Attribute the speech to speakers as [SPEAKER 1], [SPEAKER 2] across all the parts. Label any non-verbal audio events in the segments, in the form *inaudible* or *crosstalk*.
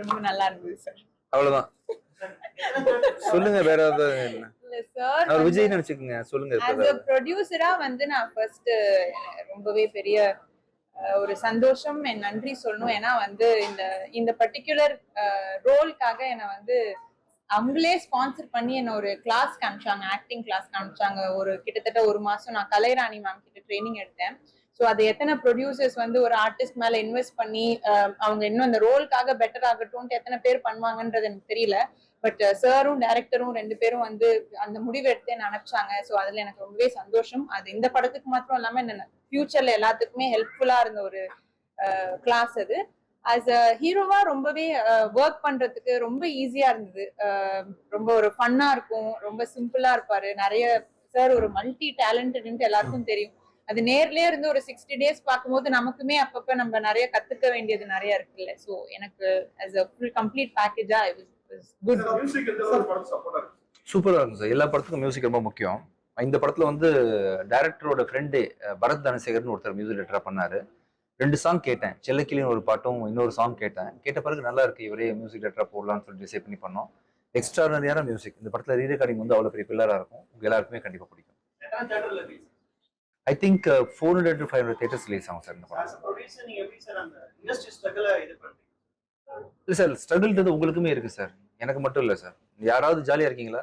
[SPEAKER 1] ரொம்ப நல்லா இருந்தது சார்
[SPEAKER 2] அவ்வளவுதான். சொல்லுங்க வேற ஏதாவது விஜய் நினைச்சுக்கோங்க சொல்லுங்க
[SPEAKER 1] ப்ரொடியூசரா வந்து நான் ஃபர்ஸ்ட் ரொம்பவே பெரிய ஒரு சந்தோஷம் என் நன்றி சொல்லணும். ஏன்னா வந்து இந்த இந்த பர்டிகுலர் ரோல்காக என்னை வந்து அவங்களே ஸ்பான்சர் பண்ணி என்ன ஒரு கிளாஸ் காமிச்சாங்க ஆக்டிங் கிளாஸ் காமிச்சாங்க. ஒரு கிட்டத்தட்ட ஒரு மாசம் நான் கலைராணி மேம் கிட்ட ட்ரைனிங் எடுத்தேன். ஸோ அது எத்தனை ப்ரொடியூசர்ஸ் வந்து ஒரு ஆர்டிஸ்ட் மேல இன்வெஸ்ட் பண்ணி அவங்க இன்னும் அந்த ரோலுக்காக பெட்டர் ஆகட்டும்ட்டு எத்தனை பேர் பண்ணுவாங்கன்றது எனக்கு தெரியல. பட் சாரும் டேரக்டரும் ரெண்டு பேரும் வந்து அந்த முடிவு எடுத்து என்ன அனுப்பிச்சாங்க ஸோ அதுல எனக்கு ரொம்பவே சந்தோஷம். அது இந்த படத்துக்கு மாத்திரம் இல்லாம என்ன ஃபியூச்சர்ல எல்லாத்துக்குமே ஹெல்ப்ஃபுல்லா இருந்த ஒரு கிளாஸ் அது. ஆஸ் அ ஹீரோவா ரொம்பவே ஒர்க் பண்றதுக்கு ரொம்ப ஈஸியா இருந்தது. ரொம்ப ஒரு ஃபன்னா இருக்கும். ரொம்ப சிம்பிளா இருப்பாரு. நிறைய சார் ஒரு மல்டி டேலண்டட்ன்ட்டு எல்லாருக்கும் தெரியும். அது நேர்லயே இருந்து ஒரு சிக்ஸ்டி டேஸ் பார்க்கும்போது நமக்குமே அப்பப்ப நம்ம நிறைய கத்துக்க வேண்டியது நிறைய இருக்குல்ல. ஸோ எனக்கு as a ஃபுல் கம்ப்ளீட் பேக்கேஜா குட்
[SPEAKER 3] மியூசிக் எந்த அளவுக்கு படம் சப்போர்ட்டா இருக்கு?
[SPEAKER 2] சூப்பரா இருக்கும் சார். எல்லா படத்துக்கும் மியூசிக் ரொம்ப முக்கியம். இந்த படத்துல வந்து டைரக்டரோட ஃப்ரெண்டு பரத் தனசேகர்னு ஒருத்தர் மியூசிக் டைரக்டரா பண்ணாரு. ரெண்டு சாங் கேட்டேன். செல்லக்கிளின்னு ஒரு பாட்டும் இன்னொரு சாங் கேட்டேன். கேட்ட பிறகு நல்லா இருக்கு. இவரே மியூசிக் டைரக்டரா போடலாம்னு சொல்லி டிசைட் பண்ணி பண்ணோம். எக்ஸ்ட்ரானரியான மியூசிக் இந்த படத்துல ரீ ரெக்கார்டிங் வந்து அவ்வளவு பெரிய பில்லரா இருக்கும். உங்க எல்லாருக்குமே கண்டிப்பா பிடிக்கும். I think four hundred to five hundred theatres release ஆகும் சார் இந்த படம். இல்லை சார் ஸ்ட்ரகிள்ன்றது உங்களுக்குமே இருக்கு சார் எனக்கு மட்டும் இல்லை சார் யாராவது ஜாலியா இருக்கீங்களா?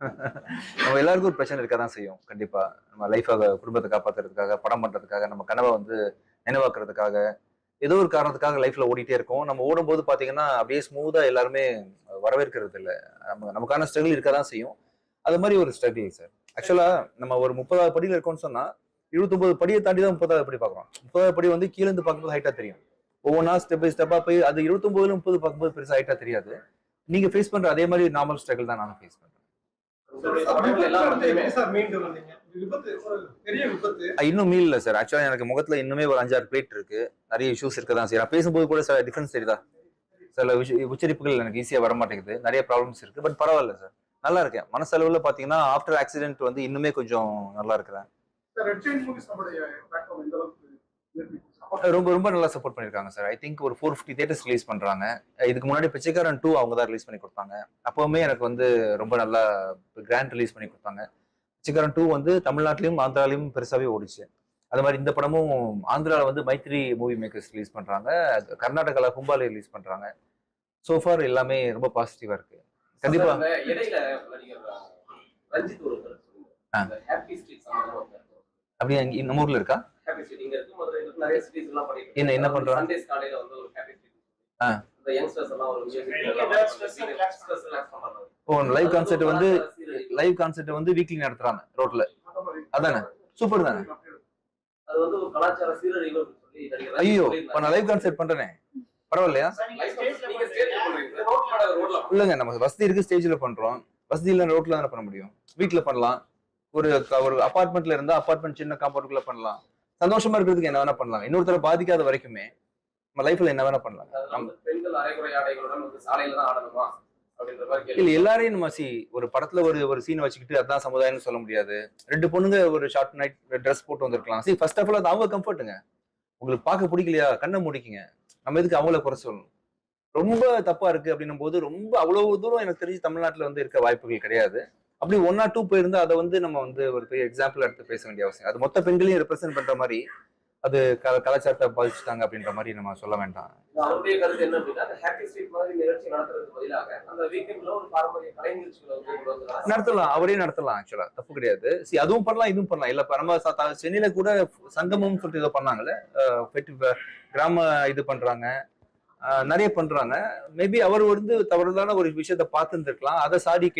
[SPEAKER 2] *laughs* நம்ம எல்லாருக்கும் ஒரு பிரச்சனை இருக்க தான் செய்யும். கண்டிப்பா. நம்ம லைஃபாக குடும்பத்தை காப்பாத்துறதுக்காக படம் பண்றதுக்காக நம்ம கனவை வந்து நினைவாக்குறதுக்காக ஏதோ ஒரு காரணத்துக்காக லைஃப்ல ஓடிட்டே இருக்கோம். நம்ம ஓடும்போது பாத்தீங்கன்னா அப்படியே ஸ்மூதா எல்லாருமே வரவேற்கிறது இல்லை. நம்ம நமக்கான ஸ்ட்ரகிள் இருக்க தான் செய்யும். அது மாதிரி ஒரு ஸ்ட்ரகிள் சார் ஆக்சுவலா நம்ம ஒரு முப்பதாவது படியில இருக்கோம்னு சொன்னா இருபத்தொன்பது படியை தாண்டி தான் முப்பதாவது படி பார்க்குறோம். முப்பதாவது படி வந்து கீழே இருந்து பார்க்கும்போது ஹைட்டாக தெரியும். ஒவ்வொன்றா ஸ்டெப் பை ஸ்டெப்பாக போய் அது இருபத்தொன்பதுல முப்பது பார்க்கும்போது பெருசாக ஹைட்டாக தெரியாது. நீங்க ஃபேஸ் பண்ற அதே மாதிரி நார்மல் ஸ்ட்ரகிள் தான் நானும் ஃபேஸ் பண்ணுறேன் இன்னும் மீல் இல்லை சார் ஆக்சுவலா எனக்கு முகத்துல இன்னுமே ஒரு அஞ்சாறு பிளேட் இருக்கு. நிறைய இஷ்யூஸ் இருக்க தான் செய்யும். பேசும்போது கூட சில டிஃபரன்ஸ் தெரியுதா? சில உச்சரிப்புகள் எனக்கு ஈஸியா வர மாட்டேங்குது. நிறைய ப்ராப்ளம்ஸ் இருக்கு. பட் பரவாயில்ல சார் நல்லா இருக்கேன். மனசளவுல பாத்தீங்கன்னா ஆஃப்டர் ஆக்சிடென்ட் வந்து இன்னுமே கொஞ்சம் நல்லா இருக்கிறேன். ரொம்ப ரொம்ப நல்லா சப்போர்ட் பண்ணிருக்காங்க சார் ஐ திங்க் ஒரு ஃபோர் ஃபிஃப்டி தேட்டர்ஸ் ரிலீஸ் பண்றாங்க. இதுக்கு முன்னாடி பிச்சைக்காரன் டூ அவங்க தான் ரிலீஸ் பண்ணி கொடுத்தாங்க. அப்பவுமே எனக்கு வந்து ரொம்ப நல்லா கிராண்ட் ரிலீஸ் பண்ணி கொடுத்தாங்க. பிச்சைக்காரன் டூ வந்து தமிழ்நாட்டிலையும் ஆந்திராலையும் பெருசாவே ஓடிச்சு. அது மாதிரி இந்த படமும் ஆந்திரால வந்து மைத்ரி மூவி மேக்கர்ஸ் ரிலீஸ் பண்றாங்க. கர்நாடகால கும்பாலே ரிலீஸ் பண்றாங்க. சோஃபார் எல்லாமே ரொம்ப பாசிட்டிவா இருக்கு. கண்டிப்பா
[SPEAKER 4] அந்த இடையில நடிகர் ரஞ்சித் ஒருத்தர்
[SPEAKER 2] ஆ.
[SPEAKER 4] சொல்லுங்க ஹாப்பி ஸ்ட்ரீட் சம்பந்தமா ஒருத்தர்
[SPEAKER 2] அப்படியே அங்க நம்ம ஊர்ல இருக்கா? என்ன- என்ன.
[SPEAKER 4] இந்த
[SPEAKER 2] ஓ லைவ் கான்சர்ட் வந்து லைவ் கான்சர்ட் வந்து வீக்லி நடத்துறாங்க ரோட்ல. அதானே? சூப்பர் தானே?
[SPEAKER 4] அது வந்து ஒரு கலாச்சார சீரழிவு சொல்லி நடிகர் ரஞ்சித்
[SPEAKER 2] ஐயோ. இப்ப நான் லைவ் கான்சர்ட் பண்றேனே. பரவாயில்லையா? இல்லைங்க நம்ம வசதி இருக்கு ஸ்டேஜ்ல பண்றோம். வசதி இல்ல ரோட்ல தானே பண்ண முடியும். வீட்ல பண்ணலாம். ஒரு ஒரு அபார்ட்மெண்ட்ல இருந்தா அபார்ட்மெண்ட் சின்ன காம்பவுண்டுக்குள்ள பண்ணலாம். சந்தோஷமா இருக்கிறதுக்கு என்ன வேணா பண்ணலாம். இன்னொருத்தரை பாதிக்காத வரைக்குமே நம்ம லைஃப்ல என்ன வேணா பண்ணலாம்.
[SPEAKER 4] பெண்கள் அரைகுறை ஆடைகளுடன் வந்து சாலையில தான் ஆடணுமா? அப்படின்ற மாதிரி
[SPEAKER 2] இல்ல எல்லாரையும் நம்ம சி ஒரு படத்துல ஒரு ஒரு சீன் வச்சுக்கிட்டு அதான் சமுதாயம்னு சொல்ல முடியாது. ரெண்டு பொண்ணுங்க ஒரு ஷார்ட் நைட் ட்ரெஸ் போட்டு வந்திருக்கலாம். சி ஃபர்ஸ்ட் ஆஃப் ஆல் அது அவங்க கம்ஃபர்ட்டுங்க உங்களுக்கு பார்க்க பிடிக்கலையா? கண்ணை முடிக்குங்க. நம்ம எதுக்கு அவங்கள குறை சொல்லணும்? ரொம்ப தப்பா இருக்கு அப்படின்னும் போது ரொம்ப அவ்வளவு தூரம் எனக்கு தெரிஞ்சு தமிழ்நாட்டுல வந்து இருக்க வாய்ப்புகள் கிடையாது. அப்படி ஒன் ஆர் டூ போயிருந்தா அதை வந்து நம்ம வந்து ஒரு பெரிய எக்ஸாம்பிள் எடுத்து பேச வேண்டிய அவசியம். அது மொத்த பெண்களையும் ரெப்ரசென்ட் பண்ற மாதிரி அது கல கலாச்சாரத்தை பாதிச்சுட்டாங்க அப்படின்ற மாதிரி நம்ம சொல்ல வேண்டாம்.
[SPEAKER 4] அவருடைய கருத்து என்ன அப்படின்னா அந்த ஹாப்பி ஸ்ட்ரீட் மாதிரி நிகழ்ச்சி நடத்துறதுக்கு பதிலாக அந்த வீக்கெண்ட்ல ஒரு பாரம்பரிய கலை நிகழ்ச்சிகளை வந்து கொண்டு வந்து
[SPEAKER 2] நடத்தலாம் அவரே நடத்தலாம் ஆக்சுவலா தப்பு கிடையாது. சி அதுவும் பண்ணலாம் இதுவும் பண்ணலாம். இல்ல நம்ம சென்னையில கூட சங்கமம்னு சொல்லிட்டு ஏதோ பண்ணாங்கல்ல. கிராம இது பண்றாங்க. நிறைய பண்றாங்க. மேபி அவர் வந்து தவறுதலான ஒரு விஷயத்த பார்த்துருந்துருக்கலாம். அதை சாடி